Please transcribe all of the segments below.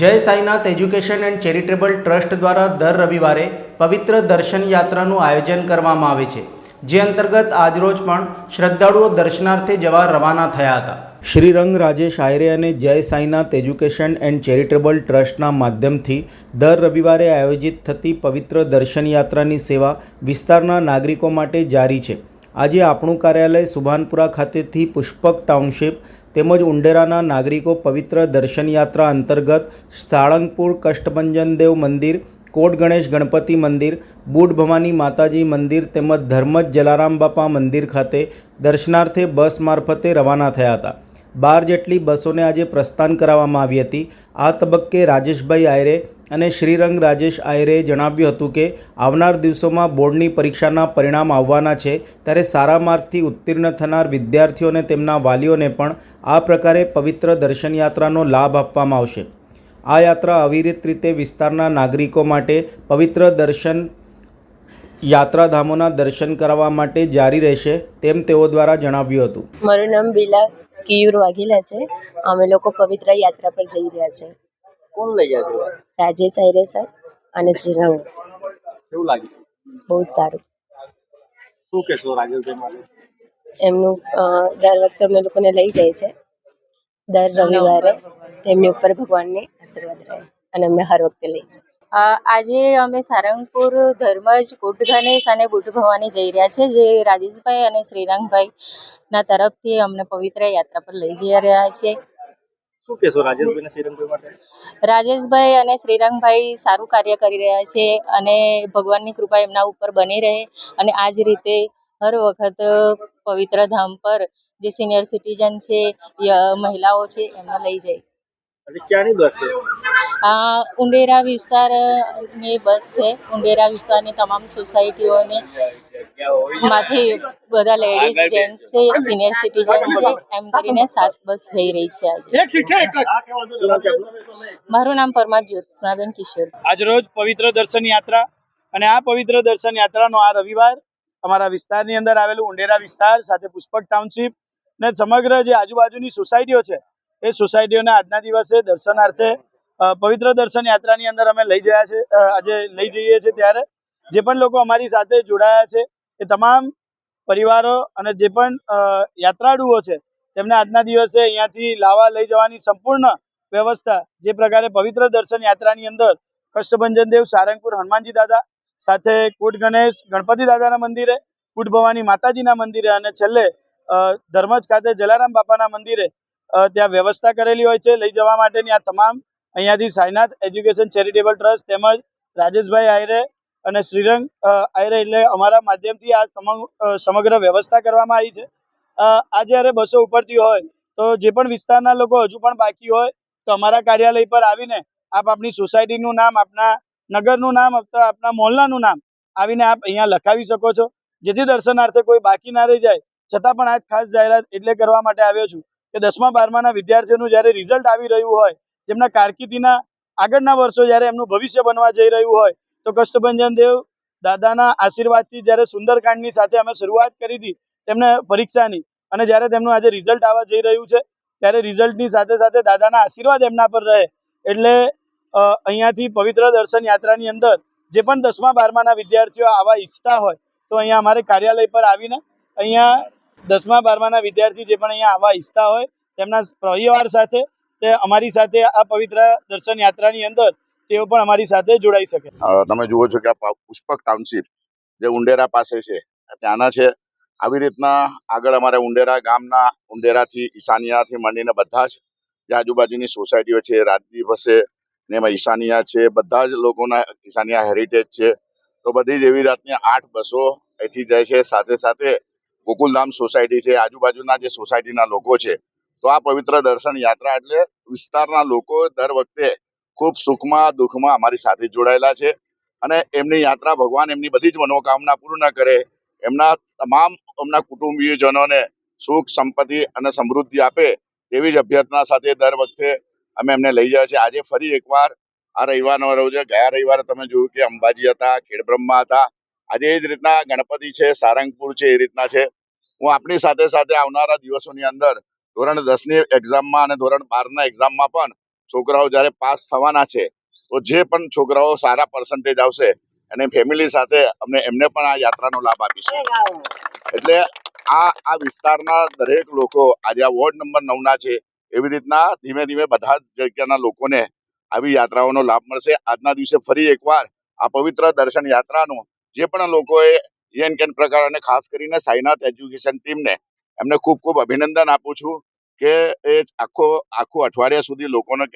Jai Sainath education and charitable trust દ્વારા દર રવિવારે પવિત્ર દર્શન યાત્રાનું આયોજન કરવામાં આવે છે, જે અંતર્ગત આજરોજ પણ શ્રદ્ધાળુઓ દર્શનાર્થે જવા રવાના થયા હતા. શ્રીરંગ રાજેશ આયરે અને જય સાઈનાથ એજ્યુકેશન એન્ડ ચેરિટેબલ ટ્રસ્ટના માધ્યમથી દર રવિવારે આયોજિત થતી પવિત્ર દર્શન યાત્રાની સેવા વિસ્તારના નાગરિકો માટે જારી છે. આજે આપણું કાર્યાલય સુભાનપુરા ખાતેથી પુષ્પક ટાઉનશીપ તેમજ ઉંડેરાના નાગરિકો પવિત્ર દર્શન યાત્રા અંતર્ગત સાળંગપુર કષ્ટભંજનદેવ મંદિર, કોટ ગણેશ ગણપતિ મંદિર બુડ ભવાની માતાજી મંદિર તેમજ ધર્મજ જલારામ બાપા મંદિર ખાતે દર્શનાર્થે બસ મારફતે રવાના થયા હતા. બાર જેટલી બસોને આજે પ્રસ્થાન કરાવવામાં આવી હતી. આ તબક્કે રાજેશભાઈ આયરે અને શ્રીરંગ રાજેશ આયરે જણાવ્યું હતું કે, આવનાર દિવસોમાં બોર્ડની પરીક્ષાના પરિણામ આવવાના છે. ત્યારે સારા માર્કથી ઉત્તીર્ણ થનાર વિદ્યાર્થીઓ અને તેમના વાલીઓને પણ આ પ્રકારે પવિત્ર દર્શન યાત્રાનો લાભ આપવામાં આવશે. આ યાત્રા અવિરત રીતે વિસ્તારના નાગરિકો માટે પવિત્ર દર્શન યાત્રાધામોના દર્શન કરાવવા માટે જારી રહેશે તેમ તેઓ દ્વારા જણાવ્યું હતું. મારું નામ બિલા કિયુર વાઘેલા છે. અમે લોકો પવિત્ર યાત્રા પર જઈ રહ્યા છે. કોણ લઈ ગયા છો? રાજેશ આયરે સર અને શ્રીરંગ કેવું લાગ્યું બહુ જ સારું. શું કહેશો રાજેશભાઈ માટે? એમનું દર વખતે અમને લોકોને લઈ જાય છે. દર રવિવારે તેમની ઉપર ભગવાનને આશીર્વાદ રહે અને અમને હર વખતે લઈ જાય આજે અમે સારંગપુર ધર્મજ કોટ ગણેશ અને બુટ ભવાની જઈ રહ્યા છે જે રાજેશભાઈ અને શ્રીરંગભાઈ ના તરફથી અમને પવિત્ર યાત્રા પર લઈ જઈ રહ્યા છે. રાજેશભાઈ અને શ્રીરંગભાઈ સારું કાર્ય કરી રહ્યા છે અને ભગવાનની કૃપા એમના ઉપર બની રહે અને આ જ રીતે હર વખત પવિત્ર ધામ પર જે સિનિયર સિટીઝન છે મહિલાઓ છે એમને લઈ જાય. ક્યાંની બસ છે? આ ઉંડેરા વિસ્તારની બસ છે. ઉંડેરા વિસ્તારની તમામ સોસાયટીઓની માંથી બધા લેડીઝ જેન્ટ્સ છે સિનિયર સિટીઝન છે એમ કરીને સાત બસ જઈ રહી છે આજે? મારું નામ પરમાર જ્યોત્સનાબેન કિશોર. આજરોજ પવિત્ર દર્શન યાત્રા અને આ પવિત્ર દર્શન યાત્રાનો આ રવિવાર અમારા વિસ્તારની અંદર આવેલું ઉંડેરા વિસ્તાર સાથે પુષ્પક ટાઉનશીપ ને સમગ્ર જે આજુબાજુની સોસાયટીઓ છે એ સોસાયટીઓને આજના દિવસે દર્શનાર્થે પવિત્ર દર્શન યાત્રાની અંદર અમે લઈ જયા છે આજે લઈ જઈએ છીએ ત્યારે. જે પણ લોકો અમારી સાથે જોડાયા છે, એ તમામ પરિવારો અને જે પણ યાત્રાળુઓ છે, તેમને આજના દિવસે અહીંયાથી લાવા લઈ જવાની સંપૂર્ણ વ્યવસ્થા જે પ્રકારે પવિત્ર દર્શન યાત્રાની અંદર કષ્ટભંજન દેવ, સારંગપુર, હનુમાનજી દાદા, સાથે કુટ ગણેશ, ગણપતિ દાદાના મંદિરે, કુટ ભવાની માતાજીના મંદિરે અને છેલ્લે ધર્મજ ખાતે જલારામ બાપાના મંદિરે ત્યાં વ્યવસ્થા કરેલી હોય છે લઈ જવા માટેની આ તમામ. અહીંયાથી સાઈનાથ એજ્યુકેશન ચેરિટેબલ ટ્રસ્ટ તેમજ રાજેશભાઈ આયરે અને શ્રીરંગ આયરે એટલે અમારા માધ્યમથી આ તમામ સમગ્ર વ્યવસ્થા કરવામાં આવી છે. આ જ્યારે બસો ઉપડતી હોય તો જે પણ વિસ્તારના લોકો હજુ પણ બાકી હોય તો અમારા કાર્યાલય પર આવીને આપ આપની સોસાયટીનું નામ, આપના નગરનું નામ અથવા આપના મોહલ્લાનું નામ આવીને આપ અહીંયા લખાવી શકો છો. જેથી દર્શનાર્થે કોઈ બાકી ના રહી જાય. છતાં પણ આજ ખાસ જાહેરાત એટલે કરવા માટે આવ્યો છું. કે દસમા, બારમાના વિદ્યાર્થીઓનું જ્યારે રિઝલ્ટ આવી રહ્યું હોય, જેમના કારકિર્દીના આગળના વર્ષો જ્યારે એમનું ભવિષ્ય બનવા જઈ રહ્યું હોય, તો કષ્ટભંજન દેવ દાદાના આશીર્વાદથી જ્યારે સુંદરકાંડની સાથે અમે શરૂઆત કરી હતી, તેમને પરીક્ષાની, અને જ્યારે તેમનું આજે રિઝલ્ટ આવવા જઈ રહ્યું છે, ત્યારે રિઝલ્ટની સાથે સાથે દાદાના આશીર્વાદ એમના પર રહે, એટલે અહીંયાથી પવિત્ર દર્શન યાત્રાની અંદર, જે પણ દસમા, બારમાના વિદ્યાર્થીઓ આવા ઈચ્છતા હોય, તો અહીંયા અમારે કાર્યાલય પર આવીને અહીંયા દસમા, બારમાના વિદ્યાર્થી જે પણ અહીંયા આવવા ઈચ્છતા હોય, તેમના પરિવાર સાથે તે અમારી સાથે આ પવિત્ર દર્શન યાત્રાની અંદર તેઓ પણ અમારી સાથે જોડાઈ શકે. તમે જુઓ છો કે આ પુષ્પક ટાઉનશીપ જે ઉંડેરા પાસે છે ત્યાંના છે. આવી રીતના આગળ અમારે ઉંડેરા ગામના, ઉંડેરાથી, ઈશાનિયાથી માંડીને બધા જ જે આજુબાજુની સોસાયટીઓ છે રાજદીપ હશે ને એમાં ઈશાનિયા છે, બધા જ લોકોના ઈશાનિયા હેરિટેજ છે. તો બધી જ એવી જાતની આઠ બસો અહીંથી જાય છે. સાથે સાથે ગોકુલધામ સોસાયટી છે, આજુબાજુના જે સોસાયટીના લોકો છે, તો આ પવિત્ર દર્શન યાત્રા એટલે વિસ્તારના લોકો દર વખતે ખૂબ સુખમાં, દુઃખમાં અમારી સાથે જોડાયેલા છે અને એમની યાત્રા ભગવાન એમની બધી જ મનોકામના પૂર્ણ કરે એમના તમામ એમના કુટુંબીયજનોને સુખ, સંપત્તિ અને સમૃદ્ધિ આપે એવી જ અભ્યર્થના સાથે દર વખતે અમે એમને લઈ જાય છે આજે ફરી એકવાર આ રવિવારનો રોજ. ગયા રવિવારે તમે જોયું કે અંબાજી હતા, ખેડબ્રહ્મા હતા આજે એ જ રીતના ગણપતિ છે સારંગપુર છે એ રીતના છે. હું આપની સાથે સાથે આવનારા દિવસોની અંદર ધોરણ દસની એક્ઝામમાં અને ધોરણ બારના એક્ઝામમાં પણ છોકરાઓ જ્યારે પાસ થવાના છે તો જે પણ છોકરાઓ સારા પર્સન્ટેજ આવશે અને ફેમિલી સાથે અમને એમને પણ આ યાત્રાનો લાભ આપીશું. એટલે આ આ વિસ્તારના દરેક લોકો આજે આ વોર્ડ નંબર નવના છે એવી રીતના ધીમે ધીમે બધા જ જગ્યાના લોકોને આવી યાત્રાઓનો લાભ મળશે. આજના દિવસે ફરી એકવાર આ પવિત્ર દર્શન યાત્રાનું જે પણ લોકોએ એન કેન પ્રકાર અને ખાસ કરીને સાઈનાથ એજ્યુકેશન ટીમને એમને ખૂબ ખૂબ અભિનંદન આપું છું કે એ આખો, આખું અઠવાડિયા સુધી લોકોને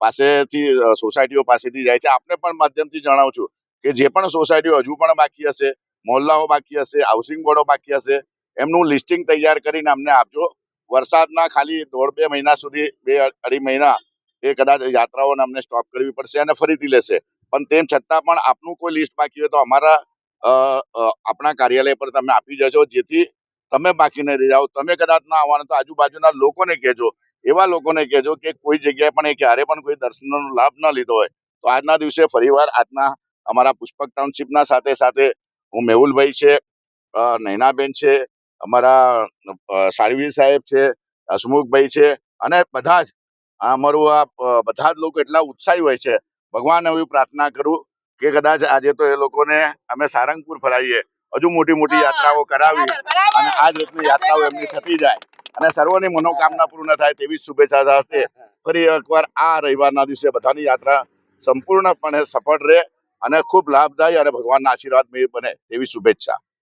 પાસેથી સોસાયટીઓ પાસેથી જાય છે. આપને પણ માધ્યમથી જણાવું છું કે જે પણ સોસાયટીઓ હજુ પણ બાકી હશે, મોહલ્લાઓ બાકી હશે હાઉસિંગ બોર્ડો બાકી હશે, એમનું લિસ્ટિંગ તૈયાર કરીને અમને આપજો. વરસાદના ખાલી દોઢ બે મહિના સુધી, બે અઢી મહિના એ કદાચ યાત્રાઓને અમને સ્ટોપ કરવી પડશે અને ફરીથી લેશે. પણ તેમ છતાં પણ આપનું કોઈ લિસ્ટ બાકી હોય તો અમારા આપણા કાર્યાલય પર તમે આપી જશો જેથી તમે બાકી નહીં રહી જાઓ. તમે કદાચ ના આવવાના તો આજુબાજુના લોકોને કહેજો. એવા લોકોને કહેજો કે કોઈ જગ્યાએ પણ એ ક્યારે પણ કોઈ દર્શનનો લાભ ન લીધો હોય. તો આજના દિવસે ફરીવાર આજના અમારા પુષ્પક ટાઉનશીપના સાથે સાથે હું મેહુલભાઈ છે નૈનાબેન છે, અમારા સાળવી સાહેબ છે, હસમુખભાઈ છે, અને બધા જ. અમારું આ બધા જ લોકો એટલા ઉત્સાહી હોય છે ભગવાન એવી પ્રાર્થના કરું કે કદાચ આજે તો એ લોકોને અમે સારંગપુર ફરાવીએ. હજુ મોટી મોટી યાત્રાઓ કરાવી અને આ જ રીતની યાત્રાઓ એમની થતી જાય. અને સર્વની મનોકામના પૂર્ણ થાય તેવી જ શુભેચ્છા સાથે ફરી એકવાર આ રવિવારના દિવસે બધાની યાત્રા સંપૂર્ણપણે સફળ રહે અને ખૂબ લાભદાયી અને ભગવાનના આશીર્વાદ બને તેવી શુભેચ્છા.